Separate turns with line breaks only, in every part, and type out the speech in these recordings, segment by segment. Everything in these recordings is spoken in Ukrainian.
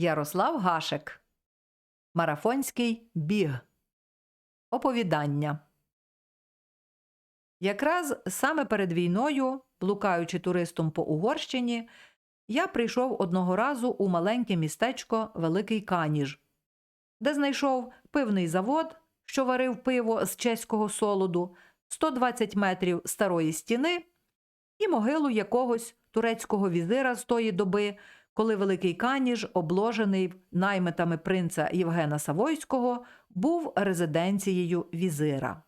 Ярослав Гашек. Марафонський біг. Оповідання. Якраз саме перед війною, блукаючи туристом по Угорщині, я прийшов одного разу у маленьке містечко Великий Каніж, де знайшов пивний завод, що варив пиво з чеського солоду, 120 метрів старої стіни і могилу якогось турецького візира з тої доби, коли Великий Каніж, обложений наймитами принца Євгена Савойського, був резиденцією візира.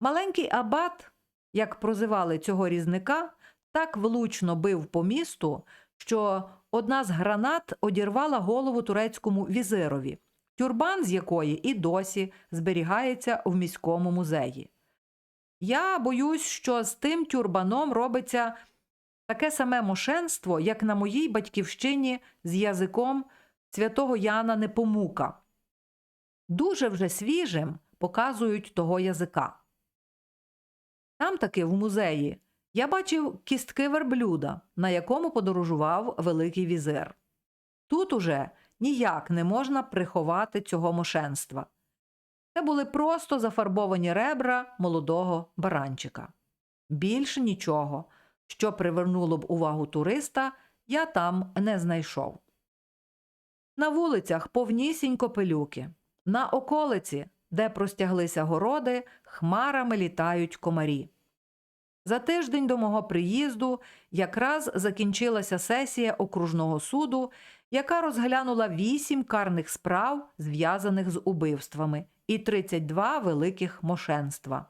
Маленький абат, як прозивали цього різника, так влучно бив по місту, що одна з гранат одірвала голову турецькому візирові, тюрбан з якої і досі зберігається в міському музеї. Я боюсь, що з тим тюрбаном робиться таке саме мошенство, як на моїй батьківщині з язиком святого Яна Непомука. Дуже вже свіжим показують того язика. Там таки в музеї я бачив кістки верблюда, на якому подорожував Великий візир. Тут уже ніяк не можна приховати цього мошенства. Це були просто зафарбовані ребра молодого баранчика. Більше нічого, що привернуло б увагу туриста, я там не знайшов. На вулицях повнісінько пилюки, на околиці, де простяглися городи, хмарами літають комарі. За тиждень до мого приїзду якраз закінчилася сесія окружного суду, яка розглянула вісім карних справ, зв'язаних з убивствами, і 32 великих мошенства.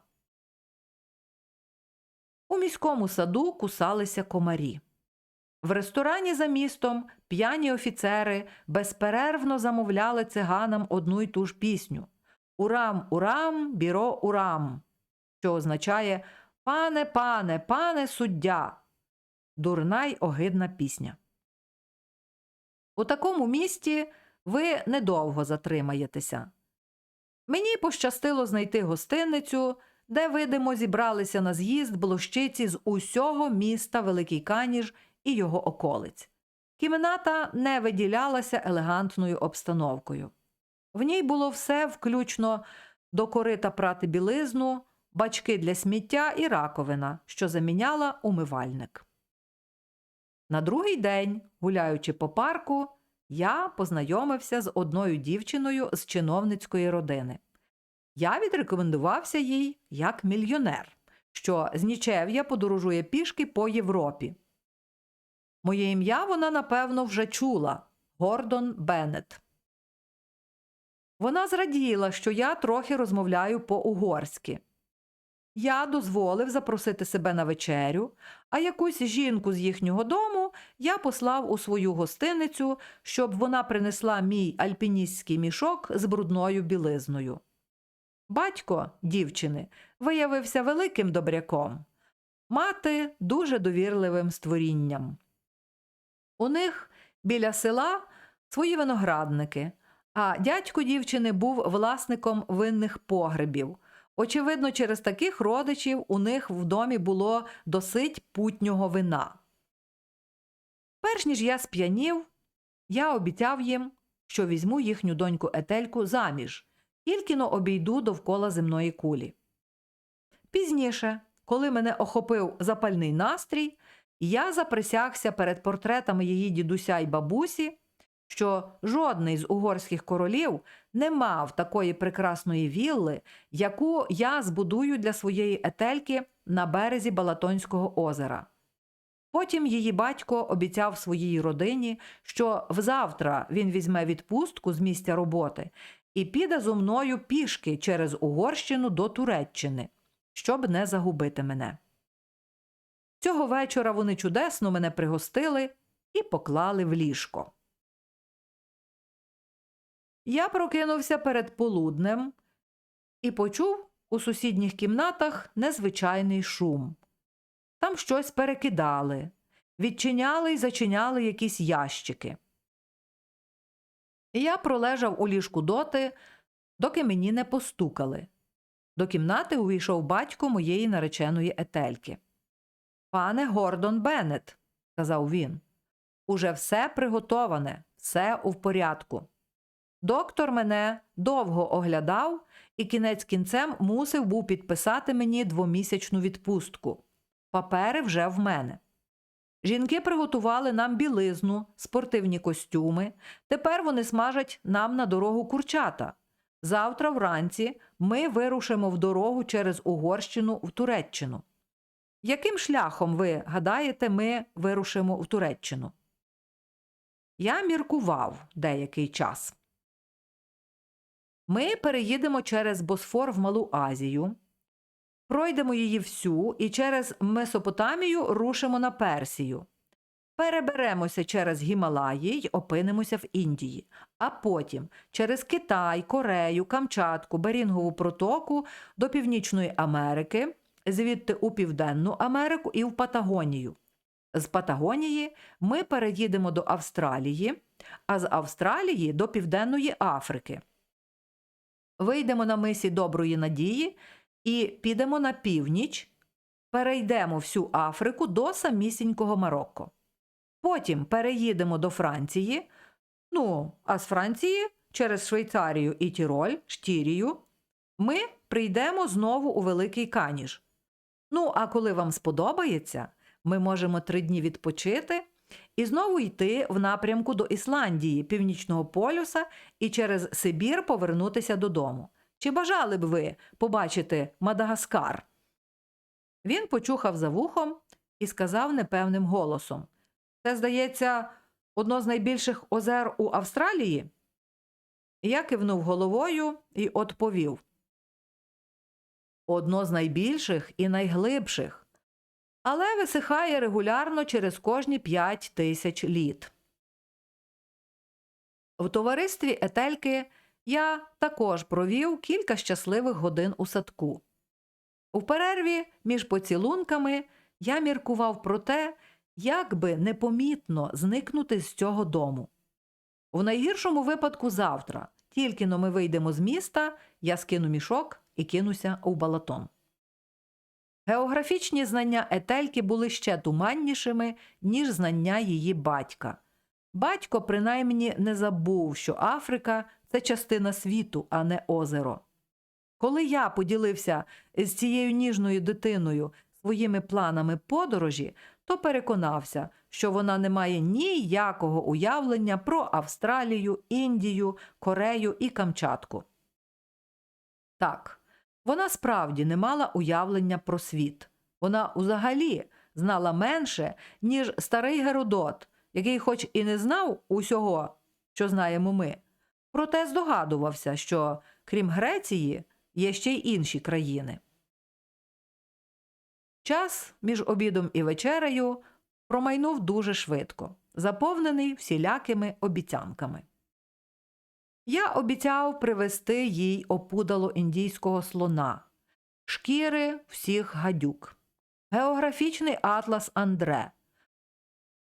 У міському саду кусалися комарі. В ресторані за містом п'яні офіцери безперервно замовляли циганам одну й ту ж пісню Урам, урам, біро урам, що означає Пане, пане, пане суддя. Дурна й огидна пісня. У такому місті ви недовго затримаєтеся. Мені пощастило знайти гостиницю, де, видимо, зібралися на з'їзд блощиці з усього міста Великий Каніж і його околиць. Кімната не виділялася елегантною обстановкою. В ній було все, включно до корита прати білизну, бачки для сміття і раковина, що заміняла умивальник. На другий день, гуляючи по парку, я познайомився з одною дівчиною з чиновницької родини. Я відрекомендувався їй як мільйонер, що з нічев'я подорожує пішки по Європі. Моє ім'я вона, напевно, вже чула Гордон Беннет. Вона зраділа, що я трохи розмовляю по-угорськи. Я дозволив запросити себе на вечерю, а якусь жінку з їхнього дому я послав у свою гостиницю, щоб вона принесла мій альпіністський мішок з брудною білизною. Батько дівчини виявився великим добряком, мати дуже довірливим створінням. У них біля села свої виноградники, а дядько дівчини був власником винних погребів. Очевидно, через таких родичів у них в домі було досить путнього вина. Перш ніж я сп'янів, я обіцяв їм, що візьму їхню доньку Етельку заміж, тільки но обійду довкола земної кулі. Пізніше, коли мене охопив запальний настрій, я заприсягся перед портретами її дідуся й бабусі, що жодний з угорських королів не мав такої прекрасної вілли, яку я збудую для своєї етельки на березі Балатонського озера. Потім її батько обіцяв своїй родині, що взавтра він візьме відпустку з місця роботи і піде зо мною пішки через Угорщину до Туреччини, щоб не загубити мене. Цього вечора вони чудесно мене пригостили і поклали в ліжко. Я прокинувся перед полуднем і почув у сусідніх кімнатах незвичайний шум. Там щось перекидали, відчиняли й зачиняли якісь ящики. І я пролежав у ліжку доти, доки мені не постукали. До кімнати увійшов батько моєї нареченої етельки. Пане Гордон Беннет, сказав він, уже все приготоване. все у порядку. Доктор мене довго оглядав і кінець кінцем мусив був підписати мені двомісячну відпустку. Папери вже в мене. Жінки приготували нам білизну, спортивні костюми. Тепер вони смажать нам на дорогу курчата. Завтра вранці ми вирушимо в дорогу через Угорщину в Туреччину. Яким шляхом, ви гадаєте, ми вирушимо в Туреччину? Я міркував деякий час. Ми переїдемо через Босфор в Малу Азію, пройдемо її всю і через Месопотамію рушимо на Персію. Переберемося через Гімалаї й опинимося в Індії, а потім через Китай, Корею, Камчатку, Берінгову протоку до Північної Америки, звідти у Південну Америку і в Патагонію. З Патагонії ми переїдемо до Австралії, а з Австралії до Південної Африки. Вийдемо на мисі Доброї Надії і підемо на північ, перейдемо всю Африку до самісінького Марокко. Потім переїдемо до Франції. Ну, а з Франції через Швейцарію і Тіроль, Штірію, ми прийдемо знову у Великий Каніш. Ну, а коли вам сподобається, ми можемо три дні відпочити і знову йти в напрямку до Ісландії, Північного полюса і через Сибір повернутися додому. Чи бажали б ви побачити Мадагаскар? Він почухав за вухом і сказав непевним голосом: Це, здається, одно з найбільших озер у Австралії? Я кивнув головою і відповів: Одно з найбільших і найглибших, але висихає регулярно через кожні п'ять тисяч літ. В товаристві Етельки я також провів кілька щасливих годин у садку. У перерві між поцілунками я міркував про те, як би непомітно зникнути з цього дому. В найгіршому випадку завтра, тільки но ми вийдемо з міста, я скину мішок і кинуся у балатон. Географічні знання Етельки були ще туманнішими, ніж знання її батька. Батько принаймні не забув, що Африка це частина світу, а не озеро. Коли я поділився з цією ніжною дитиною своїми планами подорожі, то переконався, що вона не має ніякого уявлення про Австралію, Індію, Корею і Камчатку. Так, вона справді не мала уявлення про світ. Вона взагалі знала менше, ніж старий Геродот, який, хоч і не знав усього, що знаємо ми, проте здогадувався, що крім Греції є ще й інші країни. Час між обідом і вечерею промайнув дуже швидко, заповнений всілякими обіцянками. Я обіцяв привезти їй опудало індійського слона, шкіри всіх гадюк, географічний атлас Андре,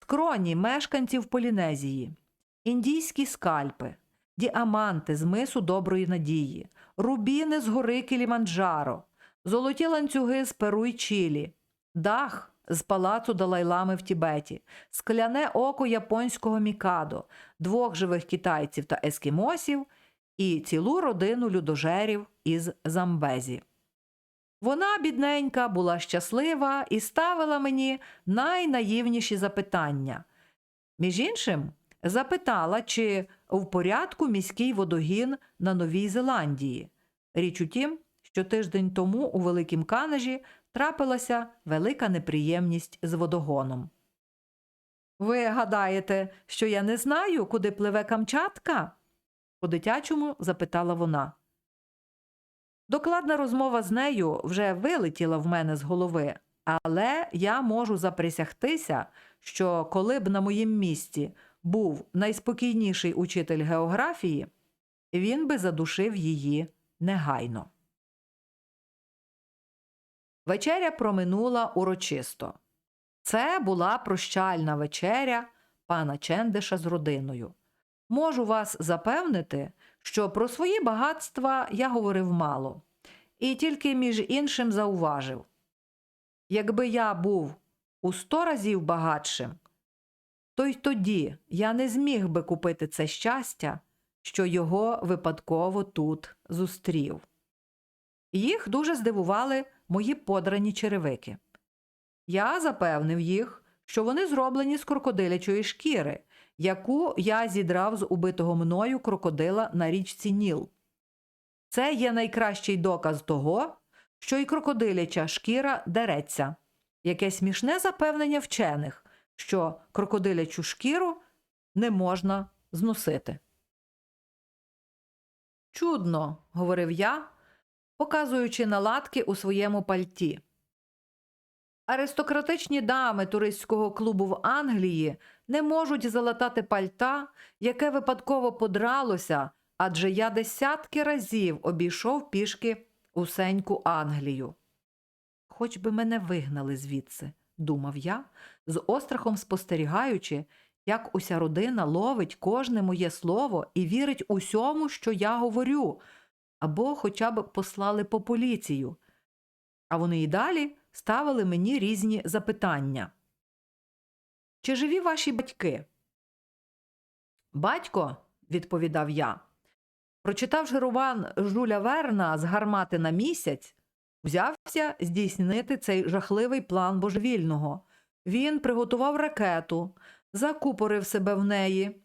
скроні мешканців Полінезії, індійські скальпи, діаманти з мису Доброї Надії, рубіни з гори Кіліманджаро, золоті ланцюги з Перу й Чилі, дах з палацу Далайлами в Тібеті, скляне око японського мікадо, двох живих китайців та ескімосів і цілу родину людожерів із Замбезі. Вона, бідненька, була щаслива і ставила мені найнаївніші запитання. Між іншим, запитала, чи в порядку міський водогін на Новій Зеландії. Річ у тім, що тиждень тому у Великім Канежі трапилася велика неприємність з водогоном. Ви гадаєте, що я не знаю, куди пливе Камчатка? по дитячому запитала вона. Докладна розмова з нею вже вилетіла в мене з голови, але я можу заприсягтися, що коли б на моїм місці був найспокійніший учитель географії, він би задушив її негайно. Вечеря проминула урочисто. Це була прощальна вечеря пана Чендиша з родиною. Можу вас запевнити, що про свої багатства я говорив мало, і тільки між іншим зауважив якби я був у сто разів багатшим, то й тоді я не зміг би купити це щастя, що його випадково тут зустрів. Їх дуже здивували мої подрані черевики. Я запевнив їх, що вони зроблені з крокодилячої шкіри, яку я зідрав з убитого мною крокодила на річці Ніл. Це є найкращий доказ того, що і крокодиляча шкіра дереться, яке смішне запевнення вчених, що крокодилячу шкіру не можна зносити. Чудно, говорив я, показуючи наладки у своєму пальті. Аристократичні дами туристського клубу в Англії не можуть залатати пальта, яке випадково подралося, адже я десятки разів обійшов пішки усеньку Англію. Хоч би мене вигнали звідси, думав я, з острахом спостерігаючи, як уся родина ловить кожне моє слово і вірить усьому, що я говорю, або хоча б послали по поліцію. А вони і далі ставили мені різні запитання. Чи живі ваші батьки? Батько, відповідав я, прочитавши роман Жуля Верна з гармати на місяць, взявся здійснити цей жахливий план божевільного. Він приготував ракету, закупорив себе в неї,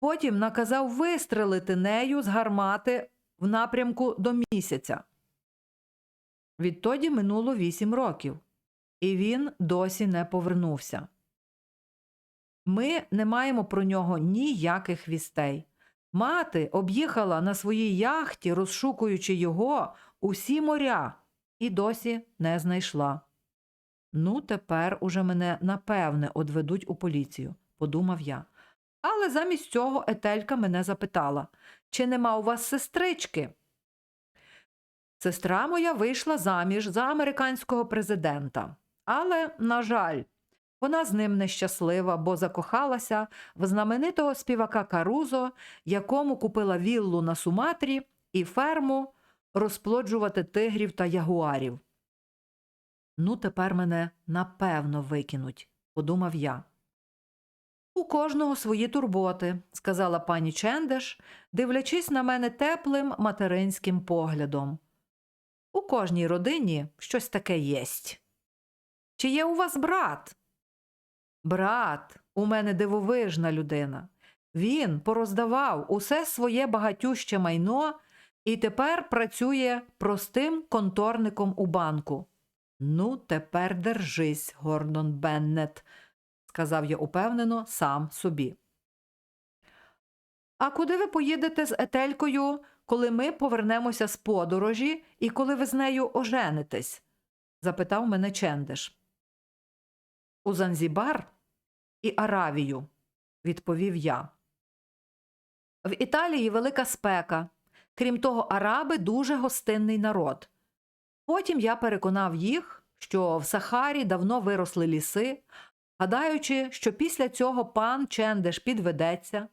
потім наказав вистрелити нею з гармати в напрямку до місяця. Відтоді минуло вісім років, і він досі не повернувся. Ми не маємо про нього ніяких вістей. Мати об'їхала на своїй яхті, розшукуючи його усі моря, і досі не знайшла. Ну, тепер уже мене напевне одведуть у поліцію, подумав я. Але замість цього Етелька мене запитала, чи нема у вас сестрички? Сестра моя вийшла заміж за американського президента. Але, на жаль, вона з ним нещаслива, бо закохалася в знаменитого співака Карузо, якому купила віллу на Суматрі і ферму розплоджувати тигрів та ягуарів. Ну, тепер мене напевно викинуть, подумав я. У кожного свої турботи, сказала пані Чендеш, дивлячись на мене теплим материнським поглядом. У кожній родині щось таке єсть. Чи є у вас брат? Брат, у мене дивовижна людина. Він пороздавав усе своє багатюще майно і тепер працює простим конторником у банку. Ну, тепер держись, Гордон Беннет, сказав я упевнено сам собі. А куди ви поїдете з Етелькою, коли ми повернемося з подорожі і коли ви з нею оженитесь? запитав мене Чендеш. У Занзібар і Аравію, відповів я. В Італії велика спека. Крім того, араби дуже гостинний народ. Потім я переконав їх, що в Сахарі давно виросли ліси, гадаючи, що після цього пан Чендеш підведеться,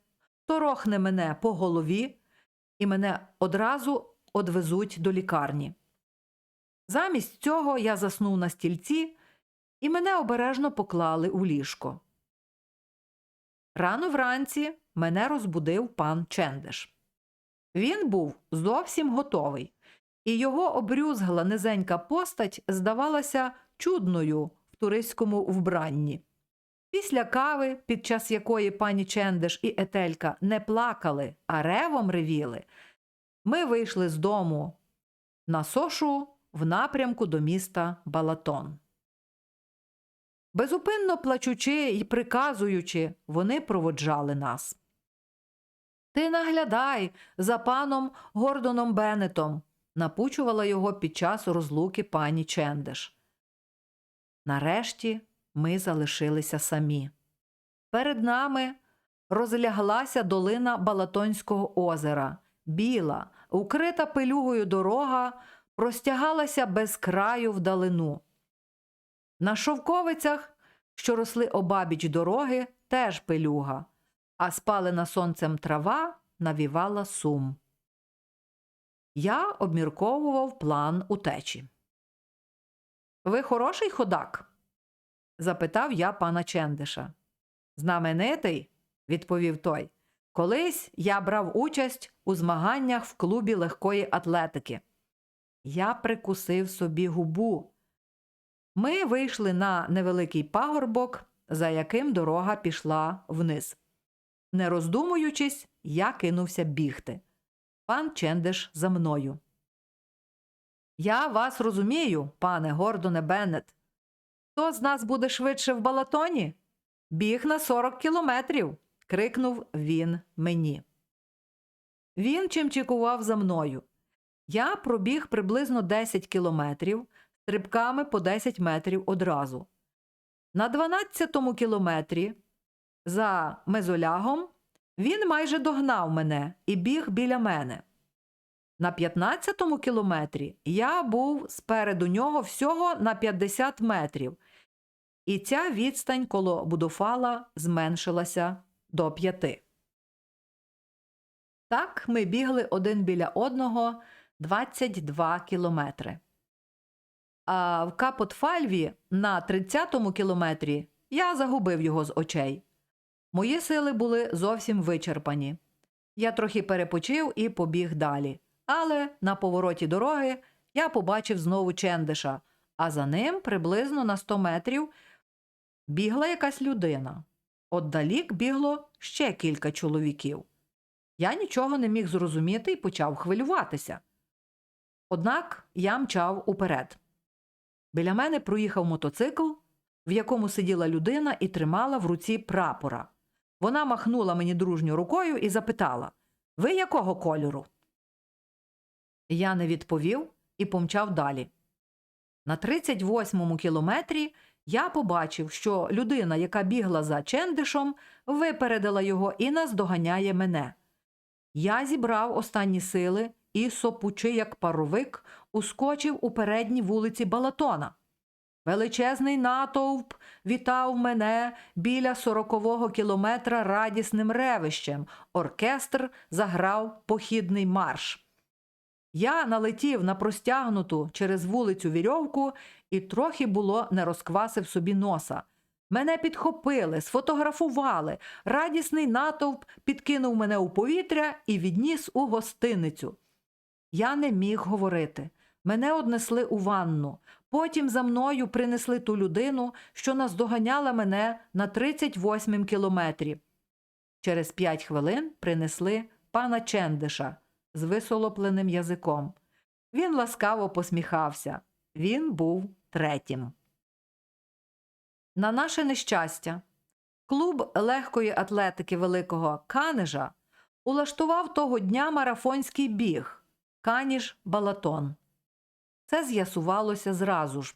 торохне мене по голові і мене одразу одвезуть до лікарні. Замість цього я заснув на стільці, і мене обережно поклали у ліжко. Рано вранці мене розбудив пан Чендеш. Він був зовсім готовий, і його обрюзгла низенька постать здавалася чудною в туристському вбранні. Після кави, під час якої пані Чендеш і Етелька не плакали, а ревом ревіли, ми вийшли з дому на сошу в напрямку до міста Балатон. Безупинно плачучи і приказуючи, вони проводжали нас. Ти наглядай за паном Гордоном Беннетом, напучувала його під час розлуки пані Чендеш. Нарешті ми залишилися самі. Перед нами розляглася долина Балатонського озера, біла, укрита пилюгою дорога, простягалася без краю вдалину. На шовковицях, що росли обабіч дороги, теж пилюга, а спалена сонцем трава навівала сум. Я обмірковував план утечі. Ви хороший ходак? запитав я пана Чендиша. Знаменитий, відповів той. Колись я брав участь у змаганнях в клубі легкої атлетики. Я прикусив собі губу. Ми вийшли на невеликий пагорбок, за яким дорога пішла вниз. Не роздумуючись, я кинувся бігти. Пан Чендеш за мною. Я вас розумію, пане Гордоне Беннет. Хто з нас буде швидше в балатоні? Біг на 40 кілометрів. крикнув він мені. Він чимчикував за мною. Я пробіг приблизно 10 кілометрів, стрибками по 10 метрів одразу. На 12-му кілометрі за мезолягом він майже догнав мене і біг біля мене. На 15-му кілометрі я був спереду нього всього на 50 метрів, і ця відстань коло Будофала зменшилася до п'яти. Так ми бігли один біля одного 22 кілометри. А в Капотфальві на 30-му кілометрі я загубив його з очей. Мої сили були зовсім вичерпані. Я трохи перепочив і побіг далі. Але на повороті дороги я побачив знову Чендиша, а за ним приблизно на 100 метрів бігла якась людина. Отдалік бігло ще кілька чоловіків. Я нічого не міг зрозуміти і почав хвилюватися. Однак я мчав уперед. Біля мене проїхав мотоцикл, в якому сиділа людина і тримала в руці прапора. Вона махнула мені дружньо рукою і запитала Ви якого кольору? Я не відповів і помчав далі. На 38-му кілометрі я побачив, що людина, яка бігла за Чендишем, випередила його і наздоганяє мене. Я зібрав останні сили і, сопучи, як паровик, ускочив у передній вулиці Балатона. Величезний натовп вітав мене біля сорокового кілометра радісним ревищем. Оркестр заграв похідний марш. Я налетів на простягнуту через вулицю вірьовку і трохи було не розквасив собі носа. Мене підхопили, сфотографували. Радісний натовп підкинув мене у повітря і відніс у гостиницю. Я не міг говорити. Мене однесли у ванну. Потім за мною принесли ту людину, що наздоганяла мене на 38-м кілометрі. Через п'ять хвилин принесли пана Чендиша з висолопленим язиком. Він ласкаво посміхався. Він був третім. На наше нещастя, клуб легкої атлетики Великого Канежа улаштував того дня марафонський біг Каніж Балатон. Це з'ясувалося зразу ж.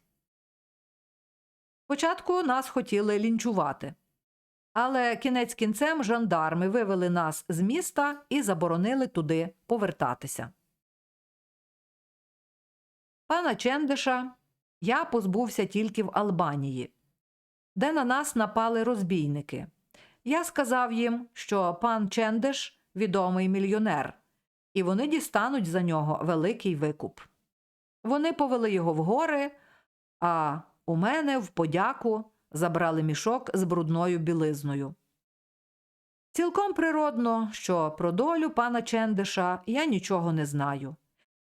Спочатку нас хотіли лінчувати. Але кінець кінцем жандарми вивели нас з міста і заборонили туди повертатися. Пана Чендиша я позбувся тільки в Албанії, де на нас напали розбійники. Я сказав їм, що пан Чендиш відомий мільйонер, і вони дістануть за нього великий викуп. Вони повели його в гори, а у мене в подяку забрали мішок з брудною білизною. Цілком природно, що про долю пана Чендиша я нічого не знаю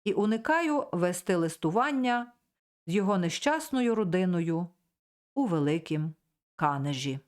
і уникаю вести листування з його нещасною родиною у Великім Канежі.